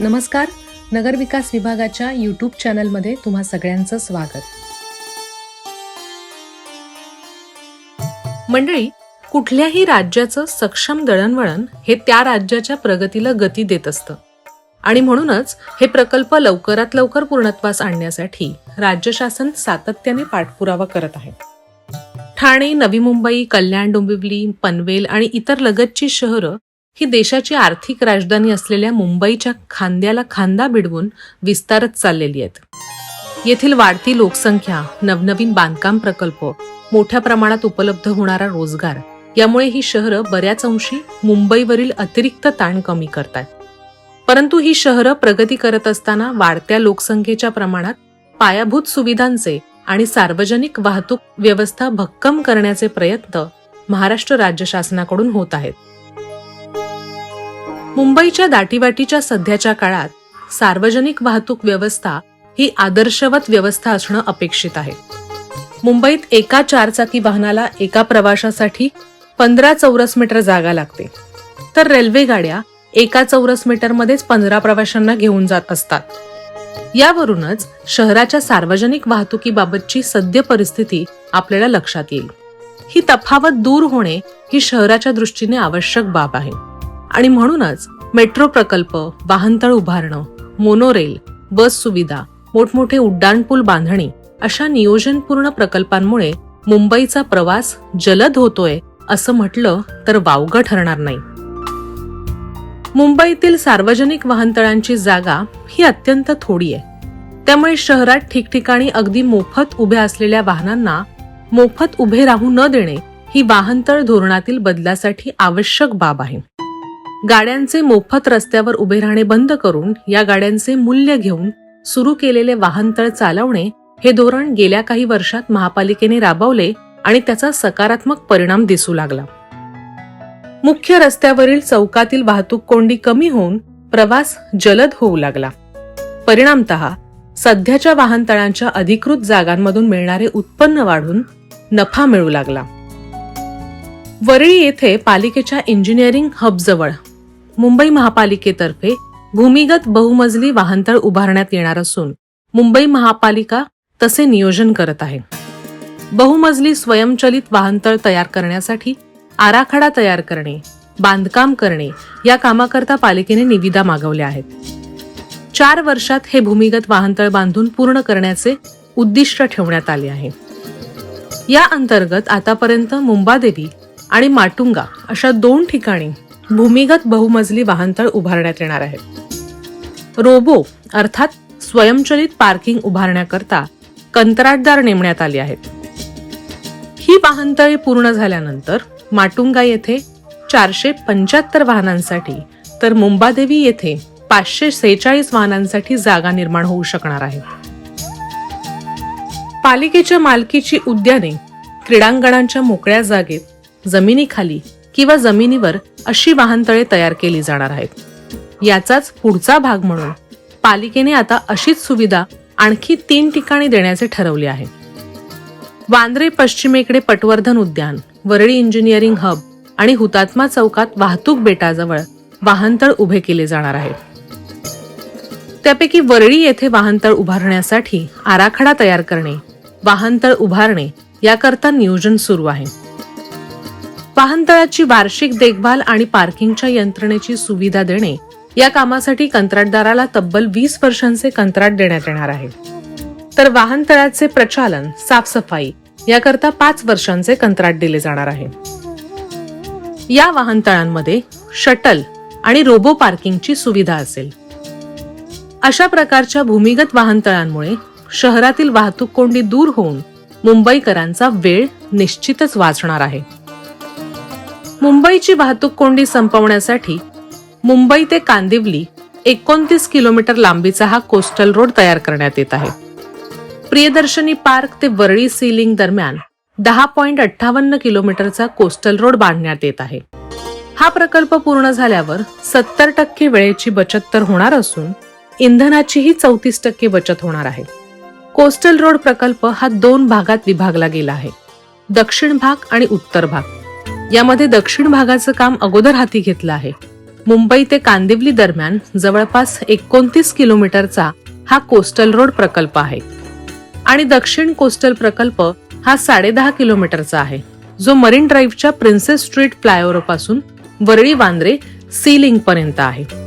नमस्कार. नगर विकास विभागाच्या यूट्यूब चॅनलमध्ये तुम्हा सगळ्यांचं स्वागत. मंडळी कुठल्याही राज्याचं सक्षम दळणवळण हे त्या राज्याच्या प्रगतीला गती देत असतं. आणि म्हणूनच हे प्रकल्प लवकरात लवकर पूर्णत्वास आणण्यासाठी राज्य शासन सातत्याने पाठपुरावा करत आहे. ठाणे नवी मुंबई कल्याण डोंबिवली पनवेल आणि इतर लगतची शहरं ही देशाची आर्थिक राजधानी असलेल्या मुंबईच्या खांद्याला खांदा भिडवून विस्तारत चाललेली आहेत. येथील वाढती लोकसंख्या नवनवीन बांधकाम प्रकल्प मोठ्या प्रमाणात उपलब्ध होणारा रोजगार यामुळे ही शहरं बऱ्याच अंशी मुंबईवरील अतिरिक्त ताण कमी करतात परंतु ही शहरं प्रगती करत असताना वाढत्या लोकसंख्येच्या प्रमाणात पायाभूत सुविधांचे आणि सार्वजनिक वाहतूक व्यवस्था भक्कम करण्याचे प्रयत्न महाराष्ट्र राज्य शासनाकडून होत आहेत. मुंबईच्या दाटीवाटीच्या सध्याच्या काळात सार्वजनिक वाहतूक व्यवस्था ही आदर्शवत व्यवस्था असणं अपेक्षित आहे. मुंबईत एका चारचाकी वाहनाला एका प्रवाशासाठी पंधरा चौरस मीटर जागा लागते. तर रेल्वे गाड्या एका चौरस मीटरमध्येच पंधरा प्रवाशांना घेऊन जात असतात. यावरूनच शहराच्या सार्वजनिक वाहतुकीबाबतची सद्य परिस्थिती आपल्याला लक्षात येईल. ही तफावत दूर होणे ही शहराच्या दृष्टीने आवश्यक बाब आहे. आणि म्हणूनच मेट्रो प्रकल्प वाहनतळ उभारणं मोनोरेल बस सुविधा मोठमोठे उड्डाणपूल बांधणी अशा नियोजनपूर्ण प्रकल्पांमुळे मुंबईचा प्रवास जलद होतोय असं म्हटलं तर वावगं ठरणार नाही. मुंबईतील सार्वजनिक वाहनतळांची जागा ही अत्यंत थोडी आहे. त्यामुळे शहरात ठिकठिकाणी अगदी मोफत उभ्या असलेल्या वाहनांना मोफत उभे राहू न देणे ही वाहनतळ धोरणातील बदलासाठी आवश्यक बाब आहे. गाड्यांचे मोफत रस्त्यावर उभे राहणे बंद करून या गाड्यांचे मूल्य घेऊन सुरू केलेले वाहनतळ चालवणे हे धोरण गेल्या काही वर्षात महापालिकेने राबवले आणि त्याचा सकारात्मक परिणाम दिसू लागला. मुख्य रस्त्यावरील चौकातील वाहतूक कोंडी कमी होऊन प्रवास जलद होऊ लागला. परिणामत सध्याच्या वाहनतळांच्या अधिकृत जागांमधून मिळणारे उत्पन्न वाढून नफा मिळू लागला. वरळी येथे पालिकेच्या इंजिनिअरिंग हबजवळ मुंबई महापालिकेतर्फे भूमिगत बहुमजली वाहनतळ उभारण्यात येणार असून मुंबई महापालिका तसे नियोजन करत आहे. बहुमजली स्वयंचलित वाहनतळ तयार करण्यासाठी आराखडा तयार करणे बांधकाम करणे या कामाकरता पालिकेने निविदा मागवल्या आहेत. चार वर्षात हे भूमिगत वाहनतळ बांधून पूर्ण करण्याचे उद्दिष्ट ठेवण्यात आले आहे. या अंतर्गत आतापर्यंत मुंबादेवी आणि माटुंगा अशा दोन ठिकाणी भूमिगत बहुमजली वाहनतळ उभारण्यात येणार आहेत रोबो अर्थात स्वयंचलित पार्किंग उभारण्याकरता कंत्राटदार नेमण्यात आले आहेत. ही वाहनतळे पूर्ण झाल्यानंतर माटुंगा येथे चारशे पंच्याहत्तर वाहनांसाठी तर मुंबादेवी येथे पाचशे सेहेचाळीस वाहनांसाठी जागा निर्माण होऊ शकणार आहे. पालिकेच्या मालकीची उद्याने क्रीडांगणांच्या मोकळ्या जागेत जमिनीखाली किंवा जमिनीवर अशी वाहनतळे तयार केली जाणार आहेत. याचाच पुढचा भाग म्हणून पालिकेने आता अशीच सुविधा आणखी तीन ठिकाणी देण्याचे ठरवले आहे. वांद्रे पश्चिमेकडे पटवर्धन उद्यान वरळी इंजिनिअरिंग हब आणि हुतात्मा चौकात वाहतूक बेटाजवळ वाहनतळ उभे केले जाणार आहेत. त्यापैकी वरळी येथे वाहनतळ उभारण्यासाठी आराखडा तयार करणे वाहनतळ उभारणे याकरता नियोजन सुरू आहे. वाहनतळाची वार्षिक देखभाल आणि पार्किंगच्या यंत्रणेची सुविधा देणे या कामासाठी कंत्राटदाराला तब्बल वीस वर्षांचे कंत्राट देण्यात येणार आहे. तर वाहनतळाचे प्रचालन साफसफाई याकरता पाच वर्षांचे कंत्राट दिले जाणार आहे. या वाहनतळांमध्ये शटल आणि रोबो पार्किंगची सुविधा असेल. अशा प्रकारच्या भूमिगत वाहनतळांमुळे शहरातील वाहतूक कोंडी दूर होऊन मुंबईकरांचा वेळ निश्चितच वाचणार आहे. मुंबईची वाहतूक कोंडी संपवण्यासाठी मुंबई ते कांदिवली एकोणतीस किलोमीटर लांबीचा हा कोस्टल रोड तयार करण्यात येत आहे. प्रियदर्शनी पार्क ते वरळी सीलिंग दरम्यान दहा पॉइंट अठ्ठावन्न किलोमीटरचा कोस्टल रोड बांधण्यात येत आहे. हा प्रकल्प पूर्ण झाल्यावर सत्तर टक्के वेळेची बचत तर होणार असून इंधनाचीही चौतीस टक्के बचत होणार आहे. कोस्टल रोड प्रकल्प हा दोन भागात विभागला गेला आहे. दक्षिण भाग आणि उत्तर भाग. यामध्ये दक्षिण भागाचं काम अगोदर हाती घेतलं आहे. मुंबई ते कांदिवली दरम्यान जवळपास एकोणतीस किलोमीटरचा हा कोस्टल रोड प्रकल्प आहे. आणि दक्षिण कोस्टल प्रकल्प हा साडेदहा किलोमीटरचा आहे. जो मरीन ड्राईव्हच्या प्रिन्सेस स्ट्रीट फ्लायओव्हरपासून वरळी वांद्रे सी लिंक पर्यंत आहे.